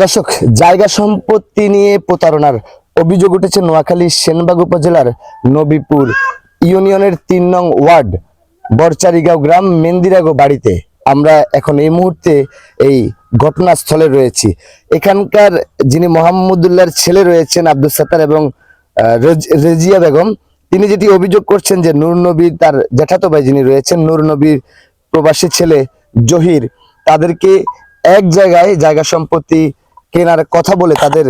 দর্শক, জায়গা সম্পত্তি নিয়ে প্রতারণার অভিযোগ উঠেছে নোয়াখালী সেনবাগ উপজেলার নবীপুর ইউনিয়নের তিন নং ওয়ার্ড, বরচারিগাঁও গ্রাম মেন্দিরাগো বাড়িতে। আমরা এখন এই মুহূর্তে এই ঘটনাস্থলে রয়েছি। এখানকার যিনি মোহাম্মদুল্লাহর ছেলে রয়েছেন আব্দুল সাত্তার এবং রেজিয়া বেগম, তিনি যেটি অভিযোগ করছেন যে নূর নবীর তার জ্যাঠাতো ভাই যিনি রয়েছেন, নূর নবীর প্রবাসী ছেলে জহির, তাদেরকে এক জায়গায় জায়গা সম্পত্তি কেনার কথা বলে তাদের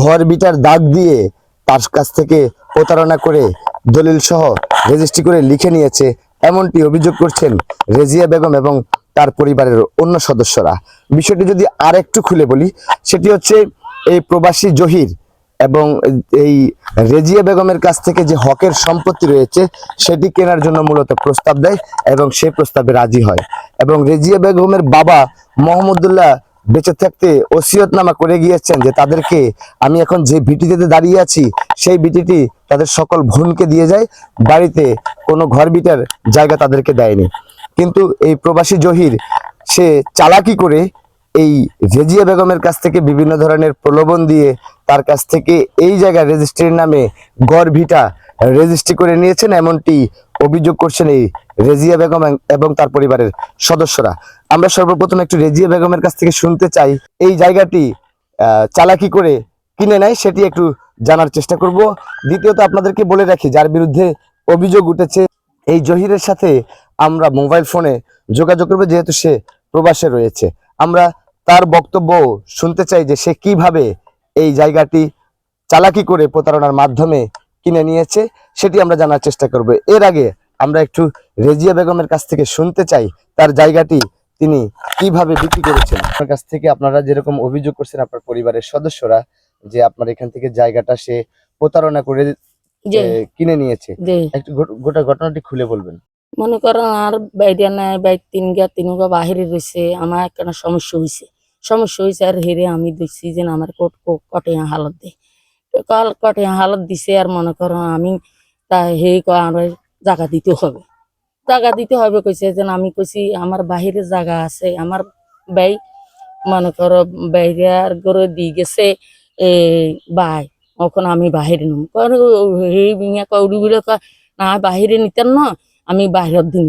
ঘর বিটার দাগ দিয়ে তার কাছ থেকে প্রতারণা করে দলিল সহ রেজিস্ট্রি করে লিখে নিয়েছে। এমনটি অভিযোগ করছেন রেজিয়া বেগম এবং তার পরিবারের অন্য সদস্যরা। বিষয়টি যদি আর একটু খুলে বলি, সেটি হচ্ছে এই প্রবাসী জহির এবং এই রেজিয়া বেগমের কাছ থেকে যে হকের সম্পত্তি রয়েছে, সেটি কেনার জন্য মূলত প্রস্তাব দেয় এবং সেই প্রস্তাবে রাজি হয়। এবং রেজিয়া বেগমের বাবা মোহাম্মদুল্লাহ বেঁচে থাকতে ওসিয়তনামা করে গিয়েছেন যে তাদেরকে আমি এখন যে ভিটিতে দাঁড়িয়ে আছি, সেই ভিটিটি তাদের সকল বোনকে দিয়ে যায়, বাড়িতে কোনো ঘর বিটার জায়গা তাদেরকে দেয়নি। কিন্তু এই প্রবাসী জহির, সে চালাকি করে এই রেজিয়া বেগমের কাছ থেকে বিভিন্ন ধরনের প্রলোভন দিয়ে তার কাছ থেকে এই জায়গায় রেজিস্ট্রির নামে গড় ভিটা রেজিস্ট্রি করে নিয়েছেন, এমনটি অভিযোগ করছেন এই রেজিয়া বেগম এবং তার পরিবারের সদস্যরা। আমরা সর্বপ্রথম একটু রেজিয়া বেগমের কাছ থেকে শুনতে চাই। এই জায়গাটি চালাকি করে কিনে নেয় সেটি একটু জানার চেষ্টা করব। দ্বিতীয়ত আপনাদেরকে বলে রাখি, যার বিরুদ্ধে অভিযোগ উঠেছে, এই জহিরের সাথে আমরা মোবাইল ফোনে যোগাযোগ করব, যেহেতু সে প্রবাসে রয়েছে। আমরা তার বক্তব্য শুনতে চাই যে সে কীভাবে এই জায়গাটি চালাকি করে প্রতারণার মাধ্যমে কিনে নিয়েছে, সেটি আমরা জানার চেষ্টা করব। এর আগে আমরা একটু রেজিয়া বেগমের কাছ থেকে শুনতে চাই, তার জায়গাটি তিনি কীভাবে বিক্রি করেছেন? আপনার কাছ থেকে আপনারা যেরকম অভিযোগ করছেন আপনার পরিবারের সদস্যরা যে আপনার এখান থেকে জায়গাটা সে প্রতারণা করে কিনে নিয়েছে। একটু গোটা ঘটনাটি খুলে বলবেন। মনে করেন আর বাইরে নাই বাই তিন গা তিন গা বাহিরে রয়েছে আমার একটা সমস্যা হয়েছে সমস্যা হয়েছে আর হেরে আমি দেখছি যে আমার কোট কটে হালত দে কাল কটে হালত দিছে আর মনে করো আমি তা হে আর জায়গা দিতে হবে। জায়গা দিতে হবে কইছে যে আমি কইছি আমার বাহিরে জায়গা আছে, আমার বাই মনে করো বাইরে আর দিয়ে গেছে, এ বাই এখন আমি বাহিরে নম। হে বিঙা কয় কয়, না, বাহিরে নিতেন না, আমি বাহিরত দিন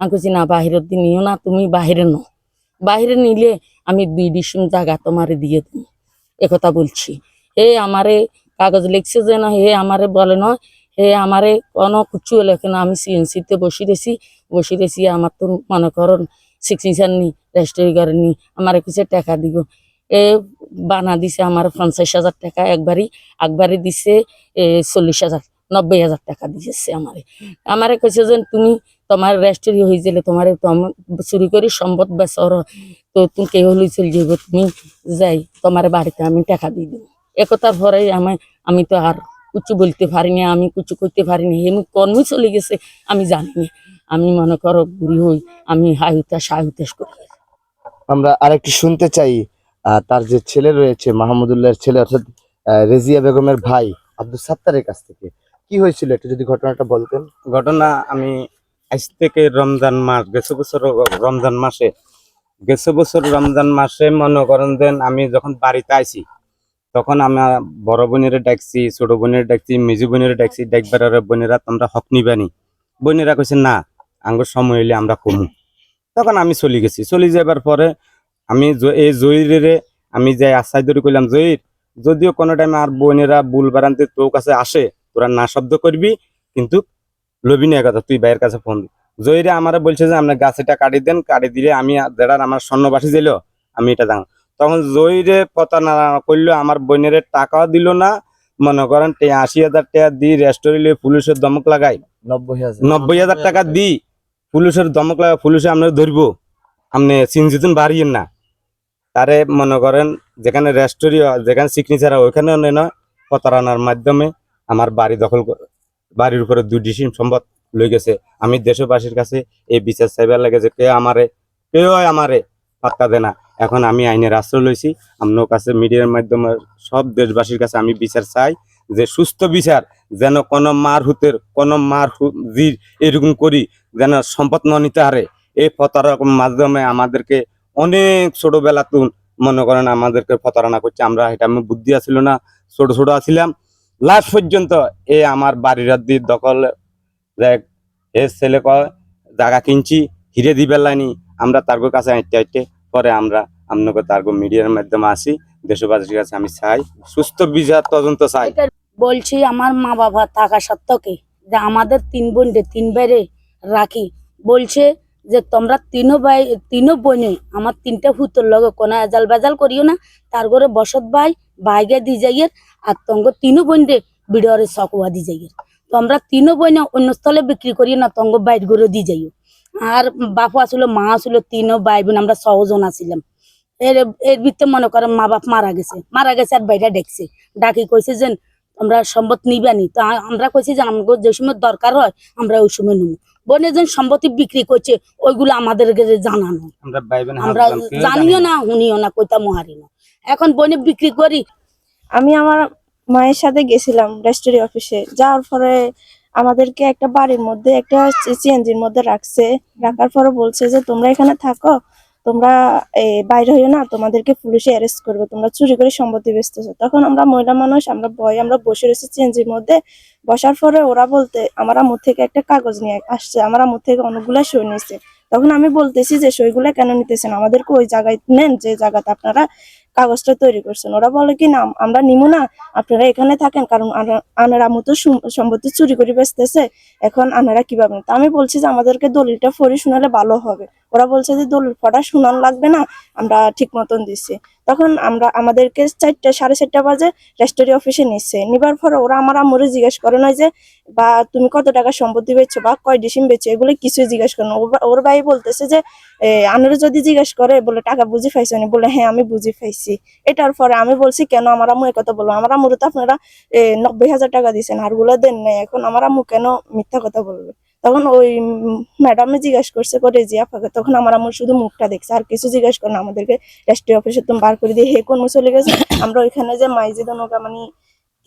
আমি কইছি, না, বাহিরত দিন নিও না, তুমি বাহিরে ন বাহিরে নিলে আমি দুই ডিসুম জায়গা তোমারে দিয়ে দিই একথা বলছি। হে, আমারে কাগজ লিখছে যে না, হে, আমারে বলে না হে আমারে কোনো কিছু হলে না আমি সিএনসিতে বসে রেছি বসে রেছি আমার তো মনে করুন সিগনেচার নি রেজিস্ট্রি নি, আমার কিছু টাকা দিব। এ বানা দিছে আমার পঞ্চাশ হাজার টাকা একবারই একবারই দিছে এ চল্লিশ হাজার, নব্বই হাজার টাকা দিয়েছে আমারে। আমারে কইছে যে তুমি তোমার রেজিস্ট্রি হয়ে গেলে তোমার চুরি করে সম্পদ বেচর, তো তুমি কে হলে চলে যাব তুমি যাই, তোমার বাড়িতে আমি টাকা দিয়ে দেবো। একথার পরে আমি আমি তো আর কিছু বলতে পারিনি আমি কিছু করতে পারিনি এমনি কর্মই চলে গেছে আমি জানি না আমি মনে করো বুড়ি হই আমি হাই হুতাশ হাই হুতাশ করি। আমরা আরেকটি শুনতে চাই তার যে ছেলে রয়েছে মাহমুদুল্লাহর ছেলে অর্থাৎ রেজিয়া বেগমের ভাই আব্দুল সাত্তারের কাছ থেকে। কি হয়েছিল একটু যদি ঘটনাটা বলতেন? ঘটনা আমি আজ থেকে রমজান মাস গেছে বছর রমজান মাসে গেছে বছর রমজান মাসে মনে করেন দেন আমি যখন বাড়িতে আইছি তখন আমার বড় বোনের ডাকছি, ছোট বোনের ডাকছি, মেজু বোনের ডাকছি ডাকবার বোনেরা তোমরা হক নিবানি বোনেরা কইছে, না, আঙ্গুর সময় হইলে আমরা কমু। তখন আমি চলে গেছি। চলে যাবার পরে আমি এই জয়ীরে আমি যাই আশ্বাস ধরে কইলাম জয়ীর যদিও কোনো টাইমে আর বোনেরা বুল বারান্তে তোর কাছে আসে, তোরা না শব্দ করবি, কিন্তু লবি না কথা তুই ভাইয়ের কাছে ফোন জয়ীরে আমারে বলছে যে আপনার গাছেটা কাটি দেন, কাটি দিলে আমি যেটার আমার স্বর্ণবাসী দিল আমি এটা দাম। তখন জয়ীরে পতা না করল আমার বোনের টাকাও দিল না মনে করেন আশি হাজার টাকা দি রেস্টুরেন্টে পুলিশের দমক লাগাই। নব্বই হাজার। টাকা দি পুলিশের দমক লাগাই পুলিশে আপনার ধরবো। আপনি চিনজিতুন বাড়িয়েন না। তারে মনে করেন যেখানে রেস্টোরি যেখানে সিগনেচার ওইখানে নয় প্রতারণার মাধ্যমে আমার বাড়ি দখল বাড়ির উপরে দুই ডিসিম সম্পদ লই গেছে। আমি দেশবাসীর কাছে এই বিচার চাইবার লাগে যে কে আমারে কেউ আমারে পাত্তা দেয় না। এখন আমি আইনের আশ্রয় লইছি। আপনার কাছে মিডিয়ার মাধ্যমে সব দেশবাসীর কাছে আমি বিচার চাই যে সুস্থ বিচার যেন কোনো মার হুতের, কোনো মার জির এরকম করি যেন সম্পদ ন নিতে হারে। এই প্রতারক মাধ্যমে আমাদেরকে অনেক ছোটবেলা তুন মনে করেন আমাদেরকে প্রতারণা করছে। আমরা এটা আমি বুদ্ধি আসছিল না, ছোট ছোট আছিলাম। লাস্ট পর্যন্ত এ আমার বাড়ির রাদ্দি দখল দেখ এ ছেলে কয় জায়গা কিনছি, হিরে দিবার লাইনি। আমরা তার কাছে আইতে আইতে পরে আমরা আপনাকে তার মিডিয়ার মাধ্যমে আসি। দেশবাসীর কাছে আমি চাই, সুস্থ বিচার তদন্ত চাই। বলছি আমার মা বাবা থাকা সত্ত্বকে যে আমাদের তিন বোনকে তিন বাইরে রাখি, বলছে যে তোমরা তিনও ভাই, তিনও বোনে আমার তিনটা হুতোর লগে কোনো এজাল বেজাল করিও না। তার ঘরে বসত ভাই বাইগে দি যাইয়ের, আর তঙ্গ তিনও বোনরে বিড়রে চকুয়া দি যাইয়ের। তোমরা তিনও বোনে অন্য স্থলে বিক্রি করিও না তঙ্গ বাইর করে দি যাইও। আর বাপু আসলো মা আসলো তিনও ভাই বোন আমরা ছজন আছিলাম এর এর ভিতরে মনে করেন মা বাপ মারা গেছে। মারা গেছে আর বাইরে ডেকছে ডাকি কইছে যে আমরা সম্পদ নিবানি তো আমরা কইছি যে আমাকে যে সময় দরকার হয় আমরা ওই সময় নেব বোনে যে সম্পত্তি বিক্রি করছে ওইগুলো আমাদের জানানো। আমরা ভাই বোন আমরা হাসলাম, কেউ জানিও না। শুনিও না কইতা মহারি না এখন বনে বিক্রি করি। আমি আমার মায়ের সাথে গেছিলাম রেজিস্ট্রি অফিসে। যাওয়ার পরে আমাদেরকে একটা বাড়ির মধ্যে, একটা সিএনজির মধ্যে রাখছে। রাখার পরে বলছে যে, তোমরা এখানে থাকো। তোমরা বাইরে হইও না। তোমাদেরকে পুলিশে অ্যারেস্ট করবে। তোমরা চুরি করে সম্পত্তি বেচতেছো তখন আমরা মহিলা মানুষ, আমরা ভয় আমরা বসে রয়েছি সিএনজির মধ্যে। বসার পরে ওরা বলতে, আমার আমুর থেকে একটা কাগজ নিয়ে আসছে। আমার আমুর থেকে অনেকগুলা সই নিয়েছে। তখন আমি বলতেছি যে, সইগুলা কেন নিতেছেন? আমাদেরকে ওই জায়গায় নেন। যে জায়গাতে আপনারা কাগজটা তৈরি করছেন। ওরা বলে কি, না, আমরা নিমু না, আপনারা এখানে থাকেন, কারণ আনা- আনারা মতো সম- সম্পত্তি চুরি করে বেচতেছে, এখন আনারা কীভাবে তা আমি বলছি যে, আমাদেরকে দলিলটা ফরি শোনালে ভালো হবে। ওরা বলছে যে, দলিল ফটা শোনান লাগবে না, আমরা ঠিক মতন দিচ্ছি তখন আমরা আমাদেরকে চারটা, সাড়ে চারটা বাজে রেজিস্ট্রি অফিসে নিচ্ছে নিবার পরে ওরা আমার আমরে জিজ্ঞেস করে না যে, বা তুমি কত টাকা সম্পত্তি বেচছো বা কয় ডিসিম বেচছো? এগুলো কিছুই জিজ্ঞেস করে ওর- ভাই বলতেছে যে আনারে যদি জিজ্ঞেস করে, বলে টাকা বুঝি পাইছো নি? বলে হ্যাঁ আমি বুঝি পাইছি। এটার পরে আমি বলছি, কেন আমার আম্মু কথা বলব আমার আম্মুর তো আপনারা নব্বই হাজার টাকা দিয়েছেন আরগুলো দেন নাই। এখন আমার আম্মু কেন মিথ্যা কথা বলবে? তখন ওই ম্যাডামে জিজ্ঞেস করছে করে জিয়া আপাকে তখন আমার আম্মু শুধু মুখটা দেখছে। আর কিছু জিজ্ঞেস করে না, আমাদেরকে রেজিস্ট্রি অফিসে তুমি বার করে দিয়ে হে কোন চলে গেছে? আমরা ওইখানে যে মাইজি দনকা মানে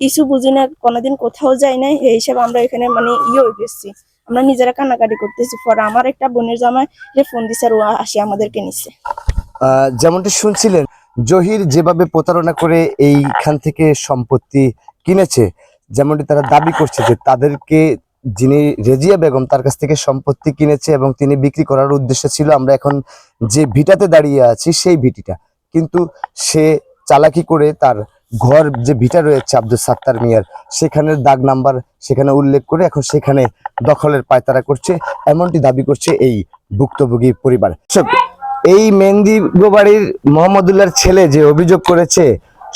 কিছু বুঝি না, কোনোদিন কোথাও যাই নাই, এই হিসাবে আমরা এখানে মানে ইয়ে হয়ে গেছি। আমরা নিজেরা কান্নাকাটি করতেছি। পরে আমার একটা বোনের জামাই যে ফোন দিছে আর ও আসি আমাদেরকে নিচ্ছে যেমনটি শুনছিলেন, জহির যেভাবে প্রতারণা করে এইখান থেকে সম্পত্তি কিনেছে, যেমনটি তারা দাবি করছে যে তাদেরকে যিনি রেজিয়া বেগম তার কাছ থেকে সম্পত্তি কিনেছে এবং তিনি বিক্রি করার উদ্দেশ্য ছিল, আমরা এখন যে ভিটাতে দাঁড়িয়ে আছি সেই ভিটিটা। কিন্তু সে চালাকি করে তার ঘর যে ভিটা রয়েছে আব্দুল সাত্তার মিয়ার সেখানের দাগ নাম্বার সেখানে উল্লেখ করে এখন সেখানে দখলের পায়তারা করছে, এমনটি দাবি করছে এই ভুক্তভোগী পরিবার। এই মেহেন্দি গোবাড়ির মোহাম্মদুল্লাহর ছেলে যে অভিযোগ করেছে,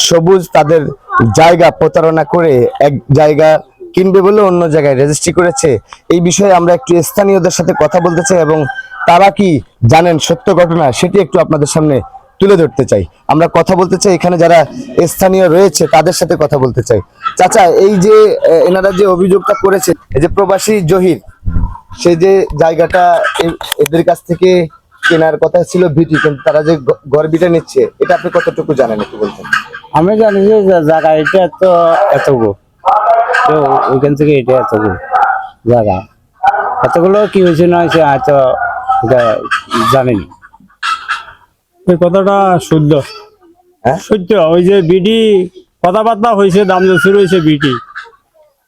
সবুজ তাদের জায়গা প্রতারণা করে এক জায়গা কিনবে বলে অন্য জায়গায় রেজিস্ট্রি করেছে। এই বিষয়ে আমরা একটু স্থানীয়দের সাথে কথা বলতে চাই এবং তারা কি জানেন সত্য ঘটনা সেটি একটু আপনাদের সামনে তুলে ধরতে চাই। আমরা কথা বলতে চাই এখানে যারা স্থানীয় রয়েছে তাদের সাথে কথা বলতে চাই। চাচা, এই যে এনারা যে অভিযোগটা করেছে, এই যে প্রবাসী জহির, সে যে জায়গাটা এদের কাছ থেকে কেনার কথা ছিল ভিটি, কিন্তু তারা যে গ- ঘর ভিটা নিচ্ছে, এটা আপনি কতটুকু জানেন একটু বলতেন? আমি জানি যে জায়গা এটা তো এতগো তো ওইখান থেকে এটা এতগো জায়গা। এতগুলো কি হয়েছে না হয়েছে হয়তো এটা জানেনি। এই কথাটা শুদ্ধ হ্যাঁ? সত্য ওই যে বিডি কথাবার্তা হয়েছে দাম শুরু হয়েছে বিটি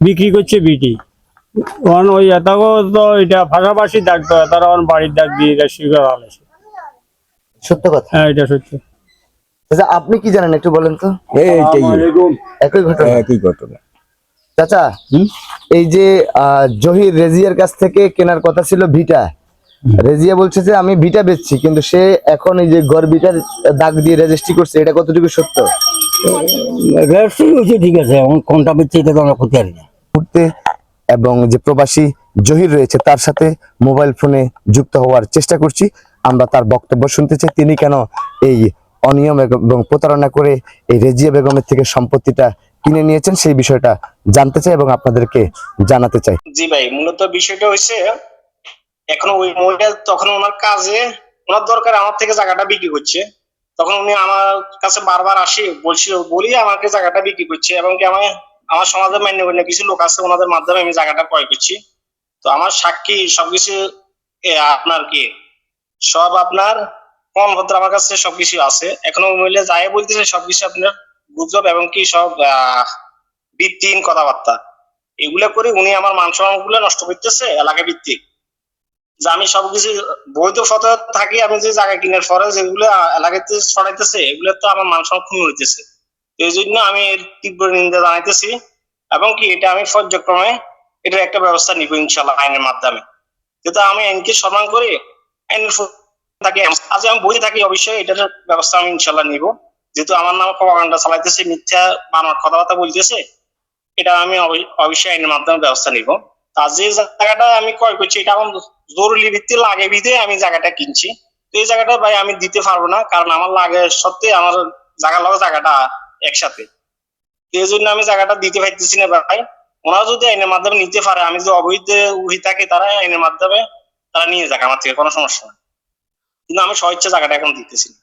বিক্রি করছে বিটি তখন ওই এতগো তো এটা পাশাপাশি ডাকতো তারা আমার বাড়ির ডাক দিয়ে এটা করা হয়েছে। সত্য কথা? হ্যাঁ এটা সত্য। চাচা আপনি কি জানেন একটু বলেন তো? একই ঘটনা। একই ঘটনা। চাচা এই যে জহির রেজিয়ার কাছ থেকে কেনার কথা ছিল ভিটা। রেজিয়া বলছে যে আমি ভিটা বেচছি কিন্তু সে এখন এই যে ঘর ভিটার দাগ দিয়ে রেজিস্ট্রি করছে এটা কতটুকু সত্য? ঠিক আছে কোনটা বেচছে এটা তো আমরা করতে পারি না। মুহূর্তে এবং যে প্রবাসী জহির রয়েছে তার সাথে মোবাইল ফোনে যুক্ত হওয়ার চেষ্টা করছি। আমরা তার বক্তব্য শুনতে চাই তিনি কেন এই অনিয়ম এবং প্রতারণা করে এই রেজিয়া বেগমের থেকে সম্পত্তিটা কিনে নিয়েছেন, সেই বিষয়টা জানতে চাই এবং আপনাদেরকে জানাতে চাই। জি ভাই, মূলত বিষয়টা হয়েছে, এখন ওই মহিলা তখন ওনার কাজে, ওনার দরকার আমার থেকে জায়গাটা বিক্রি করছে। তখন উনি আমার কাছে বারবার আসে, বলছিল, বলি আমাকে জায়গাটা বিক্রি করছে, এবং কি আমার আমার সমাজে মান্য করে কিছু লোক আছে ওনাদের মাধ্যমে আমি জায়গাটা ক্রয় করছি। তো আমার সাক্ষী সবকিছু আপনার কি, সব আপনার প্রমাণপত্র আমার কাছে সবকিছু আছে। এখন ওই মহিলা যাই বলতেছে, সবকিছু আপনার গুজব এবং কি সব ভিত্তিহীন কথাবার্তা। এগুলা করে উনি আমার মান সম্মানগুলো নষ্ট করতেছে, এলাকা ভিত্তিক। যে আমি সবকিছু বৈধ পথে থাকি, আমি যে জায়গা কিনার পরে যেগুলো এলাকাতে ছড়াইতেছে, এগুলো তো আমার মান সম্মান ক্ষুণ্ণ হইতেছে। এই জন্য আমি এর তীব্র নিন্দা জানাইতেছি এবং কি এটা আমি পর্যায়ক্রমে এটার একটা ব্যবস্থা নিব ইনশাল্লাহ আইনের মাধ্যমে। যেহেতু আমি আইনকে সম্মান করি, আইনের থাকি, আজ আমি বই থাকি, অবশ্যই এটার ব্যবস্থা আমি ইনশাল্লাহ নিব। যেহেতু আমার নামে প্রপাগান্ডা চালাইতেছে, মিথ্যা বানোয়ার কথাবার্তা বলতেছে, এটা আমি অবশ্যই আইনের মাধ্যমে ব্যবস্থা নিব। আর যে জায়গাটা আমি ক্রয় করছি, এটা আমার জরুরি ভিত্তি লাগে বিধে আমি জায়গাটা কিনছি। তো এই জায়গাটা ভাই আমি দিতে পারব না, কারণ আমার লাগে সত্যি আমার জায়গা লাগে জায়গাটা একসাথে। এই জন্য আমি জায়গাটা দিতে পারতেছি না ভাই। ওনারা যদি আইনের মাধ্যমে নিতে পারে, আমি যদি অবৈধ হয়ে থাকি, তারা আইনের মাধ্যমে তারা নিয়ে যাক, আমার থেকে কোনো সমস্যা নেই। কিন্তু আমি স্বইচ্ছা জায়গাটা এখন দিতেছি না।